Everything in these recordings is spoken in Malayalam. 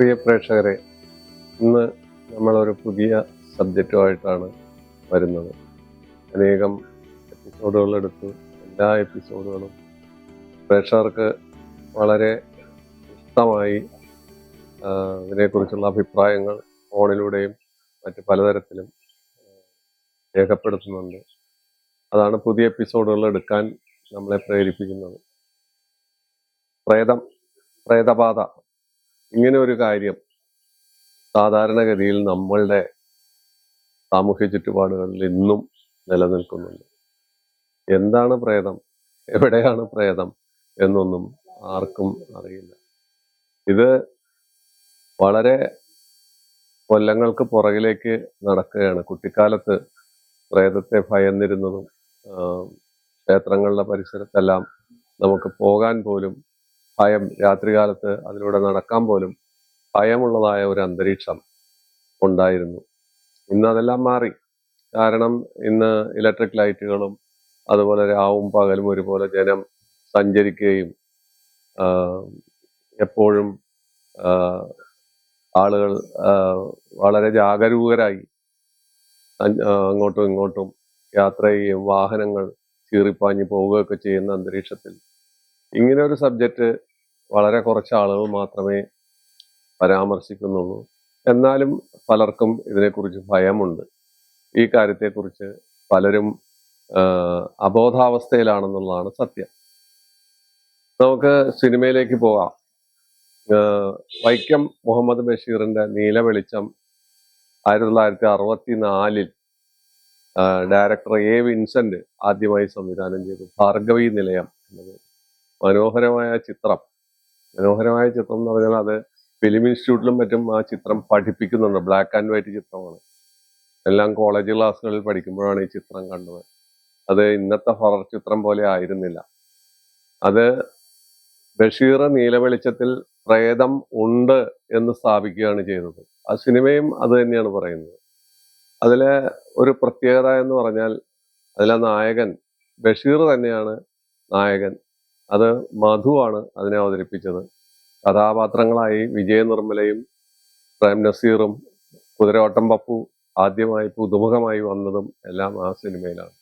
പ്രിയ പ്രേക്ഷകരെ ഇന്ന് നമ്മളൊരു പുതിയ സബ്ജക്റ്റുമായിട്ടാണ് വരുന്നത്. അനേകം എപ്പിസോഡുകൾ എടുത്തു എല്ലാ എപ്പിസോഡുകളും പ്രേക്ഷകർക്ക് വളരെ ഇഷ്ടമായി ഇതിനെക്കുറിച്ചുള്ള അഭിപ്രായങ്ങൾ ഫോണിലൂടെയും മറ്റ് പലതരത്തിലും രേഖപ്പെടുത്തുന്നുണ്ട്. അതാണ് പുതിയ എപ്പിസോഡുകൾ എടുക്കാൻ നമ്മളെ പ്രേരിപ്പിക്കുന്നത്. പ്രേതം പ്രേതബാധ. ഇങ്ങനെ ഒരു കാര്യം സാധാരണഗതിയിൽ നമ്മളുടെ സാമൂഹ്യ ചുറ്റുപാടുകളിൽ ഇന്നും നിലനിൽക്കുന്നുണ്ട്. എന്താണ് പ്രേതം? എവിടെയാണ് പ്രേതം? എന്നൊന്നും ആർക്കും അറിയില്ല. ഇത് വളരെ കൊല്ലങ്ങൾക്ക് പുറകിലേക്ക് നടക്കുകയാണ്. കുട്ടിക്കാലത്ത് പ്രേതത്തെ ഭയന്നിരുന്നതും ക്ഷേത്രങ്ങളുടെ പരിസരത്തെല്ലാം നമുക്ക് പോകാൻ പോലും ഭയം രാത്രികാലത്ത് അതിലൂടെ നടക്കാൻ പോലും ഭയമുള്ളതായ ഒരു അന്തരീക്ഷം ഉണ്ടായിരുന്നു. ഇന്ന് അതെല്ലാം മാറി. കാരണം ഇന്ന് ഇലക്ട്രിക് ലൈറ്റുകളും അതുപോലെ രാവും പകലും ഒരുപോലെ ജനം സഞ്ചരിക്കുകയും എപ്പോഴും ആളുകൾ വളരെ ജാഗരൂകരായി അങ്ങോട്ടും ഇങ്ങോട്ടും യാത്ര ചെയ്യുകയും വാഹനങ്ങൾ ചീറിപ്പാഞ്ഞ് പോവുകയൊക്കെ ചെയ്യുന്ന അന്തരീക്ഷത്തിൽ ഇങ്ങനെ ഒരു സബ്ജക്റ്റ് വളരെ കുറച്ച് ആളുകൾ മാത്രമേ പരാമർശിക്കുന്നുള്ളൂ. എന്നാലും പലർക്കും ഇതിനെക്കുറിച്ച് ഭയമുണ്ട്. ഈ കാര്യത്തെക്കുറിച്ച് പലരും അബോധാവസ്ഥയിലാണെന്നുള്ളതാണ് സത്യം. നമുക്ക് സിനിമയിലേക്ക് പോകാം. വൈക്കം മുഹമ്മദ് ബഷീറിന്റെ നീല വെളിച്ചം ആയിരത്തി തൊള്ളായിരത്തി അറുപത്തി നാലിൽ ഡയറക്ടർ എ വിൻസെന്റ് ആദ്യമായി സംവിധാനം ചെയ്തു. ഭാർഗവി നിലയം എന്നത് മനോഹരമായ ചിത്രം. മനോഹരമായ ചിത്രം എന്ന് പറഞ്ഞാൽ അത് ഫിലിം ഇൻസ്റ്റിറ്റ്യൂട്ടിലും മറ്റും ആ ചിത്രം പഠിപ്പിക്കുന്നുണ്ട്. ബ്ലാക്ക് ആൻഡ് വൈറ്റ് ചിത്രമാണ്. എല്ലാം കോളേജ് ക്ലാസ്സുകളിൽ പഠിക്കുമ്പോഴാണ് ഈ ചിത്രം കണ്ടത്. അത് ഇന്നത്തെ ഹൊറർ ചിത്രം പോലെ ആയിരുന്നില്ല. അത് ബഷീർ നീലവെളിച്ചത്തിൽ പ്രേതം ഉണ്ട് എന്ന് സ്ഥാപിക്കുകയാണ് ചെയ്തത്. ആ സിനിമയും അത് തന്നെയാണ് പറയുന്നത്. അതിലെ ഒരു പ്രത്യേകത എന്ന് പറഞ്ഞാൽ അതിലെ നായകൻ ബഷീർ തന്നെയാണ് നായകൻ. അത് മധുവാണ് അതിനെ അവതരിപ്പിച്ചത്. കഥാപാത്രങ്ങളായി വിജയ നിർമ്മലയും പ്രേം നസീറും കുതിരവട്ടം പപ്പു ആദ്യമായി പുതുമുഖമായി വന്നതും എല്ലാം ആ സിനിമയിലാണ്.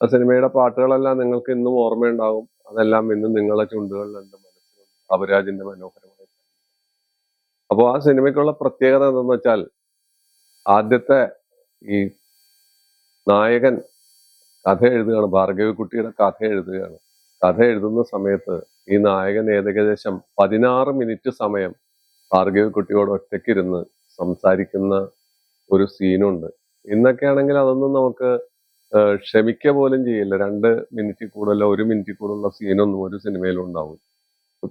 ആ സിനിമയുടെ പാട്ടുകളെല്ലാം നിങ്ങൾക്ക് ഇന്നും ഓർമ്മയുണ്ടാകും അതെല്ലാം ഇന്നും നിങ്ങളെ ചുണ്ടുകളിലുണ്ട് മനസ്സിലുണ്ട്. അപരാജിന്റെ മനോഹരമായ അപ്പോൾ ആ സിനിമയ്ക്കുള്ള പ്രത്യേകത എന്തെന്ന് വെച്ചാൽ ആദ്യത്തെ ഈ നായകൻ കഥ എഴുതുകയാണ് ഭാർഗവിക്കുട്ടിയുടെ കഥ എഴുതുകയാണ്. കഥ എഴുതുന്ന സമയത്ത് ഈ നായകൻ ഏകദേശം പതിനാറ് മിനിറ്റ് സമയം ഭാർഗവിക്കുട്ടിയോട് ഒറ്റയ്ക്കിരുന്ന് സംസാരിക്കുന്ന ഒരു സീനുണ്ട്. ഇന്നൊക്കെ ആണെങ്കിൽ അതൊന്നും നമുക്ക് ക്ഷമിക്ക പോലും ചെയ്യില്ല. രണ്ട് മിനിറ്റ് കൂടുതലോ ഒരു മിനിറ്റ് കൂടുതലുള്ള സീനൊന്നും ഒരു സിനിമയിലും ഉണ്ടാവും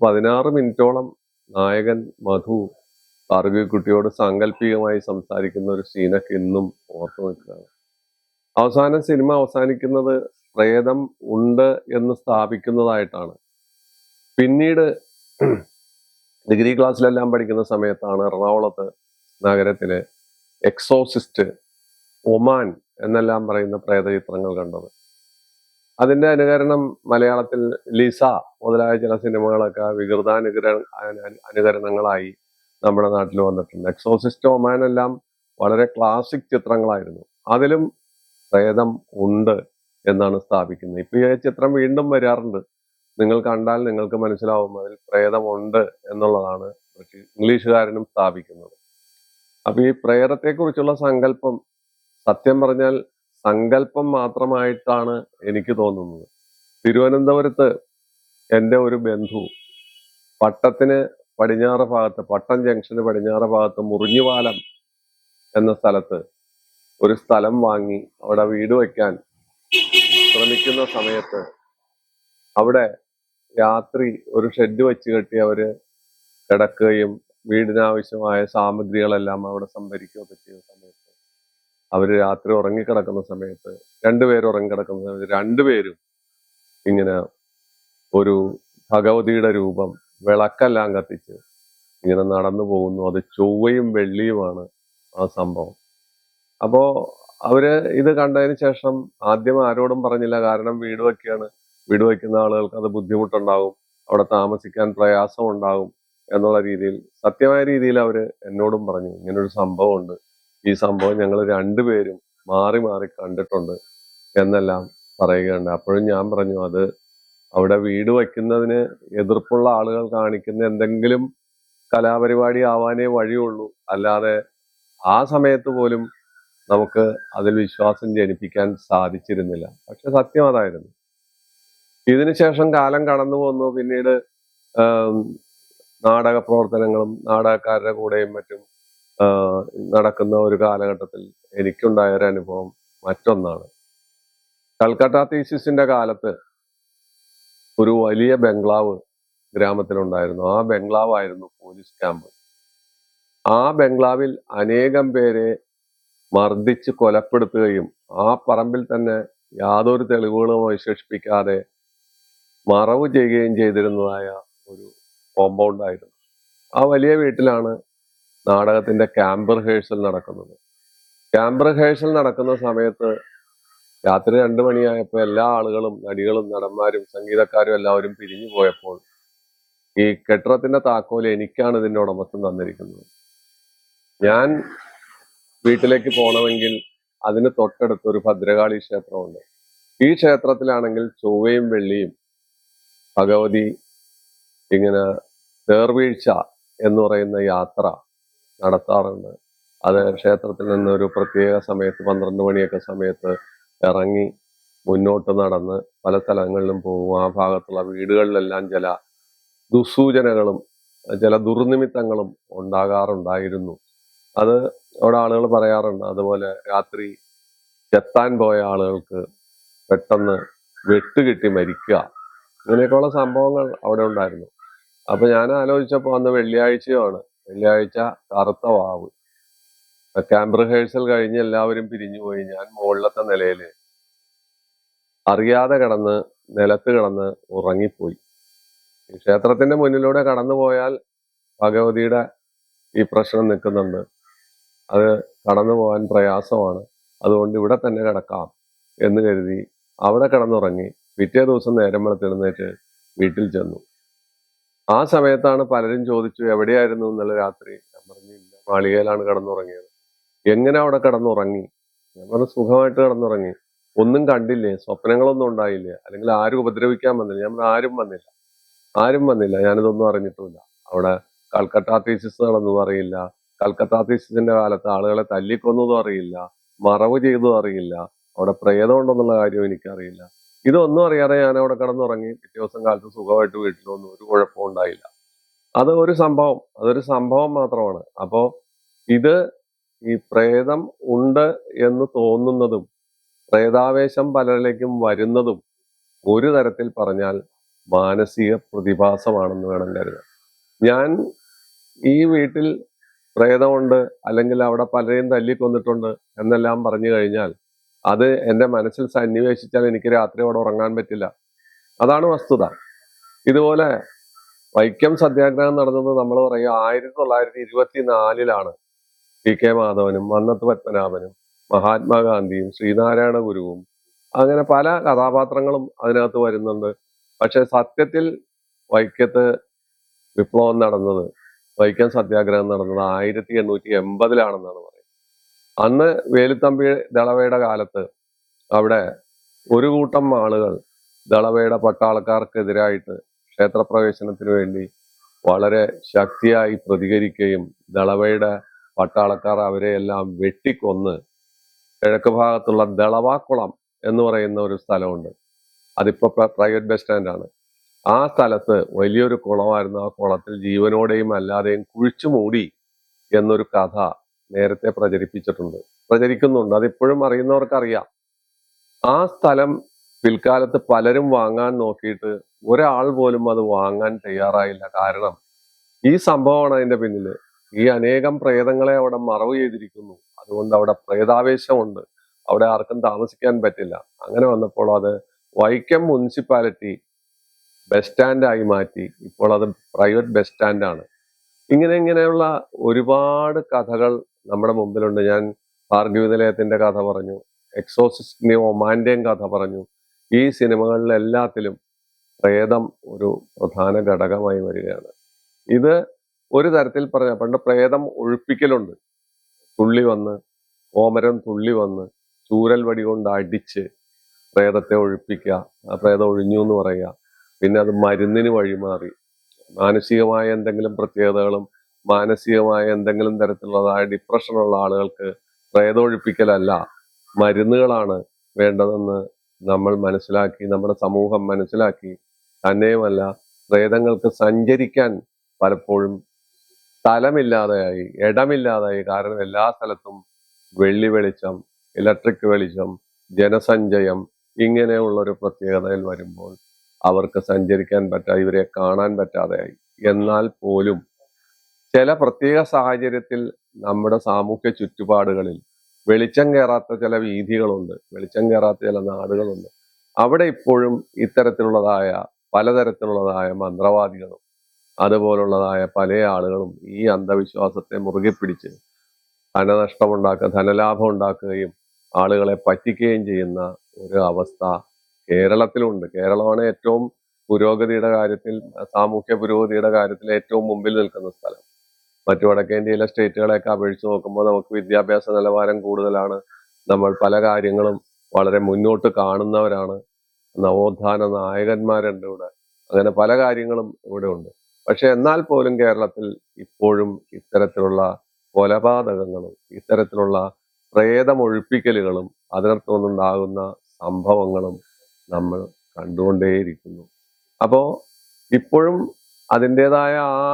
പതിനാറ് മിനിറ്റോളം നായകൻ മധു ഭാർഗവിക്കുട്ടിയോട് സാങ്കല്പികമായി സംസാരിക്കുന്ന ഒരു സീനൊക്കെ ഇന്നും ഓർത്തു നിൽക്കുകയാണ്. അവസാനം സിനിമ അവസാനിക്കുന്നത് പ്രേതം ഉണ്ട് എന്ന് സ്ഥാപിക്കുന്നതായിട്ടാണ്. പിന്നീട് ഡിഗ്രി ക്ലാസ്സിലെല്ലാം പഠിക്കുന്ന സമയത്താണ് എറണാകുളത്ത് നഗരത്തിലെ എക്സോസിസ്റ്റ് ഒമാൻ എന്നെല്ലാം പറയുന്ന പ്രേത ചിത്രങ്ങൾ കണ്ടത്. അതിന്റെ അനുകരണം മലയാളത്തിൽ ലിസ മുതലായ ചില സിനിമകളൊക്കെ വികൃതാനുകര അനുകരണങ്ങളായി നമ്മുടെ നാട്ടിൽ വന്നിട്ടുണ്ട്. എക്സോസിസ്റ്റ് ഒമാൻ എല്ലാം വളരെ ക്ലാസിക് ചിത്രങ്ങളായിരുന്നു. അതിലും പ്രേതം ഉണ്ട് എന്നാണ് സ്ഥാപിക്കുന്നത്. ഇപ്പൊ ഈ ചിത്രം വീണ്ടും വരാറുണ്ട്. നിങ്ങൾ കണ്ടാൽ നിങ്ങൾക്ക് മനസ്സിലാവും അതിൽ പ്രേതമുണ്ട് എന്നുള്ളതാണ് ഇംഗ്ലീഷുകാരനും സ്ഥാപിക്കുന്നത്. അപ്പൊ ഈ പ്രേതത്തെ കുറിച്ചുള്ള സങ്കല്പം സത്യം പറഞ്ഞാൽ സങ്കല്പം മാത്രമായിട്ടാണ് എനിക്ക് തോന്നുന്നത്. തിരുവനന്തപുരത്ത് എന്റെ ഒരു ബന്ധു പട്ടത്തിന് പടിഞ്ഞാറ് ഭാഗത്ത് പട്ടം ജംഗ്ഷന് പടിഞ്ഞാറ് ഭാഗത്ത് മുറിഞ്ഞുപാലം എന്ന സ്ഥലത്ത് ഒരു സ്ഥലം വാങ്ങി അവിടെ വീട് വയ്ക്കാൻ ശ്രമിക്കുന്ന സമയത്ത് അവിടെ രാത്രി ഒരു ഷെഡ് വെച്ച് കെട്ടി അവർ കിടക്കുകയും വീടിനാവശ്യമായ സാമഗ്രികളെല്ലാം അവിടെ സംഭരിക്കുകയൊക്കെ ചെയ്യുന്ന സമയത്ത് അവർ രാത്രി ഉറങ്ങിക്കിടക്കുന്ന സമയത്ത് രണ്ടുപേരും ഉറങ്ങിക്കിടക്കുന്ന സമയത്ത് രണ്ടുപേരും ഇങ്ങനെ ഒരു ഭഗവതിയുടെ രൂപം വിളക്കെല്ലാം കത്തിച്ച് ഇങ്ങനെ നടന്നു പോകുന്നു. അത് ചൊവ്വയും വെള്ളിയുമാണ് ആ സംഭവം. അപ്പോ അവർ ഇത് കണ്ടതിന് ശേഷം ആദ്യം ആരോടും പറഞ്ഞില്ല. കാരണം വീട് വയ്ക്കുകയാണ് വീട് വയ്ക്കുന്ന ആളുകൾക്ക് അത് ബുദ്ധിമുട്ടുണ്ടാകും. അവിടെ താമസിക്കാൻ പ്രയാസം ഉണ്ടാകും എന്നുള്ള രീതിയിൽ സത്യമായ രീതിയിൽ അവർ എന്നോടും പറഞ്ഞു. ഇങ്ങനൊരു സംഭവമുണ്ട്. ഈ സംഭവം ഞങ്ങൾ രണ്ടുപേരും മാറി മാറി കണ്ടിട്ടുണ്ട് എന്നെല്ലാം പറയുകയുണ്ട്. അപ്പോഴും ഞാൻ പറഞ്ഞു അത് അവിടെ വീട് വയ്ക്കുന്നതിന് എതിർപ്പുള്ള ആളുകൾ കാണിക്കുന്ന എന്തെങ്കിലും കലാപരിപാടി ആവാനേ വഴിയുള്ളൂ. അല്ലാതെ ആ സമയത്ത് പോലും നമുക്ക് അതിൽ വിശ്വാസം ജനിപ്പിക്കാൻ സാധിച്ചിരുന്നില്ല. പക്ഷെ സത്യം അതായിരുന്നു. ഇതിനുശേഷം കാലം കടന്നു പോന്നു. പിന്നീട് നാടക പ്രവർത്തനങ്ങളും നാടകക്കാരുടെ കൂടെയും മറ്റും നടക്കുന്ന ഒരു കാലഘട്ടത്തിൽ എനിക്കുണ്ടായ ഒരു അനുഭവം മറ്റൊന്നാണ്. കൽക്കട്ട തീസിസിന്റെ കാലത്ത് ഒരു വലിയ ബംഗ്ലാവ് ഗ്രാമത്തിലുണ്ടായിരുന്നു. ആ ബംഗ്ലാവായിരുന്നു പോലീസ് ക്യാമ്പ്. ആ ബംഗ്ലാവിൽ അനേകം പേരെ മർദ്ദിച്ച് കൊലപ്പെടുത്തുകയും ആ പറമ്പിൽ തന്നെ യാതൊരു തെളിവുകളും അവശേഷിപ്പിക്കാതെ മറവ് ചെയ്യുകയും ചെയ്തിരുന്നതായ ഒരു കോമ്പൗണ്ടായിരുന്നു. ആ വലിയ വീട്ടിലാണ് നാടകത്തിന്റെ ക്യാമ്പ് റിഹേഴ്സൽ നടക്കുന്നത്. ക്യാമ്പ് റിഹേഴ്സൽ നടക്കുന്ന സമയത്ത് രാത്രി രണ്ടു മണിയായപ്പോൾ എല്ലാ ആളുകളും നടികളും നടന്മാരും സംഗീതക്കാരും എല്ലാവരും പിരിഞ്ഞു പോയപ്പോൾ ഈ കെട്ടിടത്തിന്റെ താക്കോൽ എനിക്കാണ് ഇതിന്റെ ഉടമസ്ഥൻ തന്നിരിക്കുന്നത്. ഞാൻ വീട്ടിലേക്ക് പോകണമെങ്കിൽ അതിന് തൊട്ടടുത്ത് ഒരു ഭദ്രകാളി ക്ഷേത്രമുണ്ട്. ഈ ക്ഷേത്രത്തിലാണെങ്കിൽ ചൊവ്വയും വെള്ളിയും ഭഗവതി ഇങ്ങനെ തേർവീഴ്ച എന്ന് പറയുന്ന യാത്ര നടത്താറുണ്ട്. അത് ക്ഷേത്രത്തിൽ നിന്ന് ഒരു പ്രത്യേക സമയത്ത് പന്ത്രണ്ട് മണിയൊക്കെ സമയത്ത് ഇറങ്ങി മുന്നോട്ട് നടന്ന് പല സ്ഥലങ്ങളിലും പോകും. ആ ഭാഗത്തുള്ള വീടുകളിലെല്ലാം ചില ദുസൂചനകളും ചില ദുർനിമിത്തങ്ങളും ഉണ്ടാകാറുണ്ടായിരുന്നു. അത് അവിടെ ആളുകൾ പറയാറുണ്ട് അതുപോലെ രാത്രി ചെത്താൻ പോയ ആളുകൾക്ക് പെട്ടെന്ന് വെട്ടുകിട്ടി മരിക്കുക. ഇങ്ങനെയൊക്കെയുള്ള സംഭവങ്ങൾ അവിടെ ഉണ്ടായിരുന്നു. അപ്പൊ ഞാൻ ആലോചിച്ചപ്പോൾ അന്ന് വെള്ളിയാഴ്ചയാണ്. വെള്ളിയാഴ്ച കറുത്ത വാവ്. ക്യാമ്പ് റിഹേഴ്സൽ കഴിഞ്ഞ് എല്ലാവരും പിരിഞ്ഞു പോയി. ഞാൻ മുകളിലത്തെ നിലയിൽ അറിയാതെ കിടന്ന് നിലത്ത് കിടന്ന് ഉറങ്ങിപ്പോയി. ക്ഷേത്രത്തിന്റെ മുന്നിലൂടെ കടന്നു പോയാൽ ഭഗവതിയുടെ ഈ പ്രശ്നം നിൽക്കുന്നുണ്ട്. അത് കടന്നു പോകാൻ പ്രയാസമാണ്. അതുകൊണ്ട് ഇവിടെ തന്നെ കിടക്കാം എന്ന് കരുതി അവിടെ കിടന്നുറങ്ങി പിറ്റേ ദിവസം നേരം വെളുത്തെഴുന്നേറ്റ് വീട്ടിൽ ചെന്നു. ആ സമയത്താണ് പലരും ചോദിച്ചു എവിടെയായിരുന്നു ഇന്നലെ രാത്രി? ഞാൻ പറഞ്ഞു ഇല്ല മാളികയിലാണ് കിടന്നുറങ്ങിയത്. എങ്ങനെ അവിടെ കിടന്നുറങ്ങി? ഞാൻ പറഞ്ഞു സുഖമായിട്ട് കിടന്നുറങ്ങി. ഒന്നും കണ്ടില്ലേ? സ്വപ്നങ്ങളൊന്നും ഉണ്ടായില്ലേ? അല്ലെങ്കിൽ ആരും ഉപദ്രവിക്കാൻ വന്നില്ല? ഞാൻ പറഞ്ഞു, ആരും വന്നില്ല. ആരും വന്നില്ല. ഞാനിതൊന്നും അറിഞ്ഞിട്ടുമില്ല. അവിടെ കൽക്കട്ട തീസിസ് നടന്നതും അറിയില്ല. കൽക്കട്ട തീസിസിന്റെ കാലത്ത് ആളുകളെ തല്ലിക്കൊന്നതും അറിയില്ല മറവ് ചെയ്തതും അറിയില്ല അവിടെ പ്രേതം ഉണ്ടെന്നുള്ള കാര്യം എനിക്കറിയില്ല. ഇതൊന്നും അറിയാതെ ഞാൻ അവിടെ കിടന്നുറങ്ങി പിറ്റേ ദിവസം കാലത്ത് സുഖമായിട്ട് വീട്ടിൽ ഒരു കുഴപ്പവും ഉണ്ടായില്ല. അത് ഒരു സംഭവം അതൊരു സംഭവം മാത്രമാണ്. അപ്പോ ഇത് ഈ പ്രേതം ഉണ്ട് എന്ന് തോന്നുന്നതും പ്രേതാവേശം പലരിലേക്കും വരുന്നതും ഒരു തരത്തിൽ പറഞ്ഞാൽ മാനസിക പ്രതിഭാസമാണെന്ന് വേണം കരുതാൻ. ഞാൻ ഈ വീട്ടിൽ പ്രേതമുണ്ട് അല്ലെങ്കിൽ അവിടെ പലരെയും തല്ലിക്കൊന്നിട്ടുണ്ട് എന്നെല്ലാം പറഞ്ഞു കഴിഞ്ഞാൽ അത് എന്റെ മനസ്സിൽ സന്നിവേശിച്ചാൽ എനിക്ക് രാത്രി അവിടെ ഉറങ്ങാൻ പറ്റില്ല. അതാണ് വസ്തുത. ഇതുപോലെ വൈക്കം സത്യാഗ്രഹം നടന്നത് നമ്മൾ പറയുക ആയിരത്തി തൊള്ളായിരത്തി ഇരുപത്തി നാലിലാണ് പി കെ മാധവനും മന്നത്ത് പത്മനാഭനും മഹാത്മാഗാന്ധിയും ശ്രീനാരായണ ഗുരുവും അങ്ങനെ പല കഥാപാത്രങ്ങളും അതിനകത്ത് വരുന്നുണ്ട്. പക്ഷെ സത്യത്തിൽ വൈക്കത്ത് വിപ്ലവം നടന്നത് വൈക്കം സത്യാഗ്രഹം നടന്നത് ആയിരത്തി എണ്ണൂറ്റി എൺപതിലാണെന്നാണ് പറയുന്നത്. അന്ന് വേലുത്തമ്പി ദളവയുടെ കാലത്ത് അവിടെ ഒരു കൂട്ടം ആളുകൾ ദളവയുടെ പട്ടാളക്കാർക്കെതിരായിട്ട് ക്ഷേത്രപ്രവേശനത്തിന് വേണ്ടി വളരെ ശക്തിയായി പ്രതികരിക്കുകയും ദളവയുടെ പട്ടാളക്കാർ അവരെ എല്ലാം വെട്ടിക്കൊന്ന് കിഴക്ക് ഭാഗത്തുള്ള ദളവാക്കുളം എന്ന് പറയുന്ന ഒരു സ്ഥലമുണ്ട്. അതിപ്പോ പ്രൈവറ്റ് ബസ് സ്റ്റാൻഡാണ്. ആ സ്ഥലത്ത് വലിയൊരു കുളമായിരുന്നു. ആ കുളത്തിൽ ജീവനോടെയും അല്ലാതെയും കുഴിച്ചു മൂടി എന്നൊരു കഥ നേരത്തെ പ്രചരിപ്പിച്ചിട്ടുണ്ട്. പ്രചരിക്കുന്നുണ്ട്. അതിപ്പോഴും അറിയുന്നവർക്കറിയാം. ആ സ്ഥലം പിൽക്കാലത്ത് പലരും വാങ്ങാൻ നോക്കിയിട്ട് ഒരാൾ പോലും അത് വാങ്ങാൻ തയ്യാറായില്ല. കാരണം ഈ സംഭവമാണ് അതിന്റെ പിന്നിൽ ഈ അനേകം പ്രേതങ്ങളെ അവിടെ മറവ് ചെയ്തിരിക്കുന്നു. അതുകൊണ്ട് അവിടെ പ്രേതാവേശമുണ്ട്. അവിടെ ആർക്കും താമസിക്കാൻ പറ്റില്ല. അങ്ങനെ വന്നപ്പോൾ അത് വൈക്കം മുനിസിപ്പാലിറ്റി ബസ് സ്റ്റാൻഡായി മാറ്റി. ഇപ്പോൾ അത് പ്രൈവറ്റ് ബസ് സ്റ്റാൻഡാണ് ഇങ്ങനെ ഇങ്ങനെയുള്ള ഒരുപാട് കഥകൾ നമ്മുടെ മുമ്പിലുണ്ട്. ഞാൻ ഭാർഗവി നിലയത്തിന്റെ കഥ പറഞ്ഞു എക്സോസിസ്റ്റിന്റെയും ഒമാന്റെയും കഥ പറഞ്ഞു. ഈ സിനിമകളിലെല്ലാത്തിലും പ്രേതം ഒരു പ്രധാന ഘടകമായി വരികയാണ്. ഇത് ഒരു തരത്തിൽ പറഞ്ഞ പണ്ട് പ്രേതം ഒഴിപ്പിക്കലുണ്ട്. തുള്ളി വന്ന് ഓമരം തുള്ളി വന്ന് ചൂരൽ വടി കൊണ്ട് അടിച്ച് പ്രേതത്തെ ഒഴിപ്പിക്കുക പ്രേതം ഒഴിഞ്ഞു എന്ന് പറയുക. പിന്നെ അത് മരുന്നിന് വഴിമാറി മാനസികമായ എന്തെങ്കിലും പ്രത്യേകതകളും മാനസികമായ എന്തെങ്കിലും തരത്തിലുള്ളതായ ഡിപ്രഷനുള്ള ആളുകൾക്ക് പ്രേതൊഴിപ്പിക്കലല്ല മരുന്നുകളാണ് വേണ്ടതെന്ന് നമ്മൾ മനസ്സിലാക്കി നമ്മുടെ സമൂഹം മനസ്സിലാക്കി. തന്നെയുമല്ല പ്രേതങ്ങൾക്ക് സഞ്ചരിക്കാൻ പലപ്പോഴും സ്ഥലമില്ലാതെയായി ഇടമില്ലാതായി കാരണം എല്ലാ സ്ഥലത്തും വെള്ളി വെളിച്ചം ഇലക്ട്രിക് വെളിച്ചം ജനസഞ്ചയം ഇങ്ങനെയുള്ള ഒരു പ്രത്യേകതയിൽ വരുമ്പോൾ അവർക്ക് സഞ്ചരിക്കാൻ പറ്റാതെ ഇവരെ കാണാൻ പറ്റാതെയായി. എന്നാൽ പോലും ചില പ്രത്യേക സാഹചര്യത്തിൽ നമ്മുടെ സാമൂഹ്യ ചുറ്റുപാടുകളിൽ വെളിച്ചം കയറാത്ത ചില വീഥികളുണ്ട് വെളിച്ചം കയറാത്ത ചില നാടുകളുണ്ട്. അവിടെ ഇപ്പോഴും ഇത്തരത്തിലുള്ളതായ പലതരത്തിലുള്ളതായ മന്ത്രവാദികളും അതുപോലുള്ളതായ പല ആളുകളും ഈ അന്ധവിശ്വാസത്തെ മുറുകെ പിടിച്ച് ധനനഷ്ടമുണ്ടാക്കുക ധനലാഭം ഉണ്ടാക്കുകയും ആളുകളെ പറ്റിക്കുകയും ചെയ്യുന്ന ഒരു അവസ്ഥ കേരളത്തിലുണ്ട്. കേരളമാണ് ഏറ്റവും പുരോഗതിയുടെ കാര്യത്തിൽ സാമൂഹ്യ പുരോഗതിയുടെ കാര്യത്തിൽ ഏറ്റവും മുമ്പിൽ നിൽക്കുന്ന സ്ഥലം. മറ്റു വടക്കേന്ത്യയിലെ സ്റ്റേറ്റുകളെയൊക്കെ അപേക്ഷിച്ച് നോക്കുമ്പോൾ നമുക്ക് വിദ്യാഭ്യാസ നിലവാരം കൂടുതലാണ്. നമ്മൾ പല കാര്യങ്ങളും വളരെ മുന്നോട്ട് കാണുന്നവരാണ്. നവോത്ഥാന നായകന്മാരുണ്ട് ഇവിടെ. അങ്ങനെ പല കാര്യങ്ങളും ഇവിടെ ഉണ്ട്. പക്ഷെ എന്നാൽ പോലും കേരളത്തിൽ ഇപ്പോഴും ഇത്തരത്തിലുള്ള കൊലപാതകങ്ങളും ഇത്തരത്തിലുള്ള പ്രേതമൊഴിപ്പിക്കലുകളും അതിനർത്ഥമുണ്ടാകുന്ന സംഭവങ്ങളും നമ്മൾ കണ്ടുകൊണ്ടേയിരിക്കുന്നു. അപ്പോ ഇപ്പോഴും അതിന്റെതായ ആ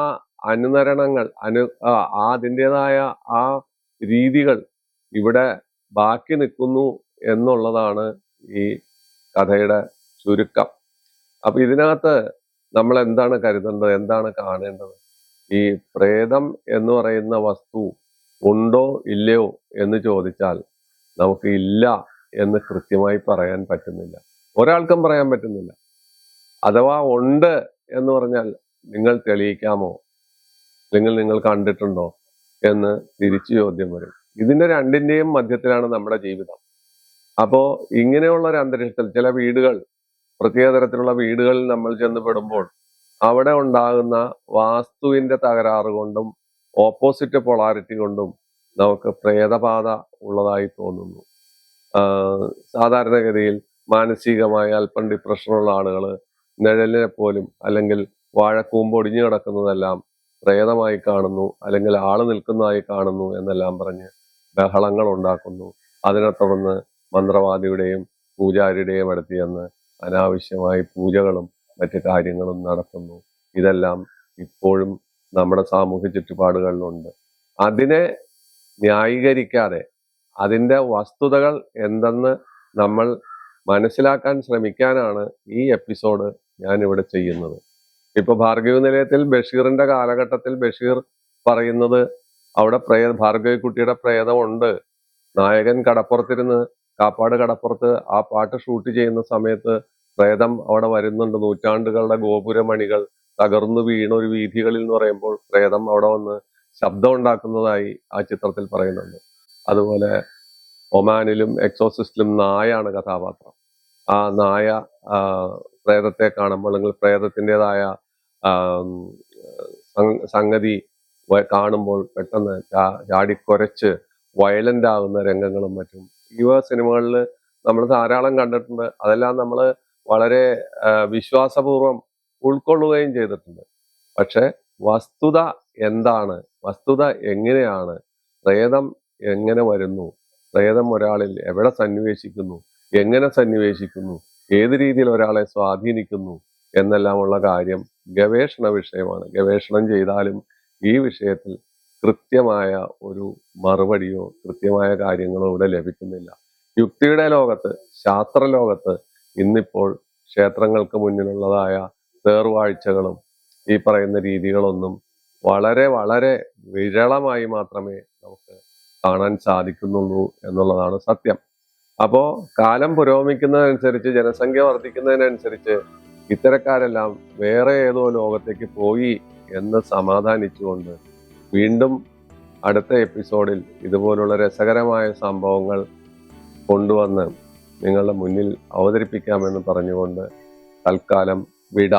അനുനരണങ്ങൾ അനു ആ അതിന്റെതായ ആ രീതികൾ ഇവിടെ ബാക്കി നിൽക്കുന്നു എന്നുള്ളതാണ് ഈ കഥയുടെ ചുരുക്കം. അപ്പൊ ഇതിനകത്ത് നമ്മൾ എന്താണ് കരുതേണ്ടത് എന്താണ് കാണേണ്ടത്? ഈ പ്രേതം എന്ന് പറയുന്ന വസ്തു ഉണ്ടോ ഇല്ലയോ എന്ന് ചോദിച്ചാൽ നമുക്ക് ഇല്ല എന്ന് കൃത്യമായി പറയാൻ പറ്റുന്നില്ല. ഒരാൾക്കും പറയാൻ പറ്റുന്നില്ല. അഥവാ ഉണ്ട് എന്ന് പറഞ്ഞാൽ നിങ്ങൾ തെളിയിക്കാമോ? അല്ലെങ്കിൽ നിങ്ങൾ കണ്ടിട്ടുണ്ടോ? എന്ന് തിരിച്ചു ചോദ്യം വരും. ഇതിന്റെ രണ്ടിന്റെയും മധ്യത്തിലാണ് നമ്മുടെ ജീവിതം. അപ്പോൾ ഇങ്ങനെയുള്ള ഒരു അന്തരീക്ഷത്തിൽ ചില വീടുകൾ പ്രത്യേക തരത്തിലുള്ള വീടുകളിൽ നമ്മൾ ചെന്ന് പെടുമ്പോൾ അവിടെ ഉണ്ടാകുന്ന വാസ്തുവിന്റെ തകരാറ് കൊണ്ടും ഓപ്പോസിറ്റ് പൊളാരിറ്റി കൊണ്ടും നമുക്ക് പ്രേതബാധ ഉള്ളതായി തോന്നുന്നു. സാധാരണഗതിയിൽ മാനസികമായ അല്പം ഡിപ്രഷനുള്ള ആളുകൾ നിഴലിനെ പോലും അല്ലെങ്കിൽ വാഴക്കൂമ്പ് ഒടിഞ്ഞു കിടക്കുന്നതെല്ലാം പ്രേതമായി കാണുന്നു അല്ലെങ്കിൽ ആൾ നിൽക്കുന്നതായി കാണുന്നു എന്നെല്ലാം പറഞ്ഞ് ബഹളങ്ങൾ ഉണ്ടാക്കുന്നു. അതിനെ തുടർന്ന് മന്ത്രവാദിയുടെയും പൂജാരിയുടെയും അടുത്ത് ചെന്ന് അനാവശ്യമായി പൂജകളും മറ്റു കാര്യങ്ങളും നടത്തുന്നു. ഇതെല്ലാം ഇപ്പോഴും നമ്മുടെ സാമൂഹ്യ ചുറ്റുപാടുകളിലുണ്ട്. അതിനെ ന്യായീകരിക്കാതെ അതിന്റെ വസ്തുതകൾ എന്തെന്ന് നമ്മൾ മനസ്സിലാക്കാൻ ശ്രമിക്കാനാണ് ഈ എപ്പിസോഡ് ഞാൻ ഇവിടെ ചെയ്യുന്നത്. ഇപ്പൊ ഭാർഗവ നിലയത്തിൽ ബഷീറിന്റെ കാലഘട്ടത്തിൽ ബഷീർ പറയുന്നത് അവിടെ പ്രേ ഭാർഗവി കുട്ടിയുടെ പ്രേതമുണ്ട്. നായകൻ കടപ്പുറത്തിരുന്ന് കാപ്പാട് കടപ്പുറത്ത് ആ പാട്ട് ഷൂട്ട് ചെയ്യുന്ന സമയത്ത് പ്രേതം അവിടെ വരുന്നുണ്ട്. നൂറ്റാണ്ടുകളുടെ ഗോപുരമണികൾ തകർന്നു വീണ ഒരു വീഥികളിൽ എന്ന് പറയുമ്പോൾ പ്രേതം അവിടെ വന്ന് ശബ്ദം ഉണ്ടാക്കുന്നതായി ആ ചിത്രത്തിൽ പറയുന്നുണ്ട്. അതുപോലെ ഒമാനിലും എക്സോസിസ്റ്റിലും നായാണ് കഥാപാത്രം. ആ നായ പ്രേതത്തെ കാണുമ്പോൾ അല്ലെങ്കിൽ പ്രേതത്തിന്റെതായ സംഗതി കാണുമ്പോൾ പെട്ടെന്ന് ചാടിക്കുരച്ച് വയലന്റ് ആകുന്ന രംഗങ്ങളും മറ്റും. യുവ സിനിമകളിൽ നമ്മൾ ധാരാളം കണ്ടിട്ടുണ്ട്. അതെല്ലാം നമ്മൾ വളരെ വിശ്വാസപൂർവം ഉൾക്കൊള്ളുകയും ചെയ്തിട്ടുണ്ട്. പക്ഷെ വസ്തുത എന്താണ്? വസ്തുത എങ്ങനെയാണ്? പ്രേതം എങ്ങനെ വരുന്നു? പ്രേതം ഒരാളിൽ എവിടെ സന്നിവേശിക്കുന്നു? എങ്ങനെ സന്നിവേശിക്കുന്നു? ഏത് രീതിയിൽ ഒരാളെ സ്വാധീനിക്കുന്നു? എന്നെല്ലാമുള്ള കാര്യം ഗവേഷണ വിഷയമാണ്. ഗവേഷണം ചെയ്താലും ഈ വിഷയത്തിൽ കൃത്യമായ ഒരു മറുപടിയോ കൃത്യമായ കാര്യങ്ങളോ ഇവിടെ ലഭിക്കുന്നില്ല. യുക്തിയുടെ ലോകത്ത് ശാസ്ത്ര ലോകത്ത് ഇന്നിപ്പോൾ ക്ഷേത്രങ്ങൾക്ക് മുന്നിലുള്ളതായ തേർവാഴ്ചകളും ഈ പറയുന്ന രീതികളൊന്നും വളരെ വളരെ വിരളമായി മാത്രമേ നമുക്ക് കാണാൻ സാധിക്കുന്നുള്ളൂ എന്നുള്ളതാണ് സത്യം. അപ്പോ കാലം പുരോഗമിക്കുന്നതനുസരിച്ച് ജനസംഖ്യ വർദ്ധിക്കുന്നതിനനുസരിച്ച് ഇത്തരക്കാരെല്ലാം വേറെ ഏതോ ലോകത്തേക്ക് പോയി എന്ന് സമാധാനിച്ചുകൊണ്ട് വീണ്ടും അടുത്ത എപ്പിസോഡിൽ ഇതുപോലുള്ള രസകരമായ സംഭവങ്ങൾ കൊണ്ടുവന്ന് നിങ്ങളുടെ മുന്നിൽ അവതരിപ്പിക്കാമെന്ന് പറഞ്ഞുകൊണ്ട് തൽക്കാലം വിട.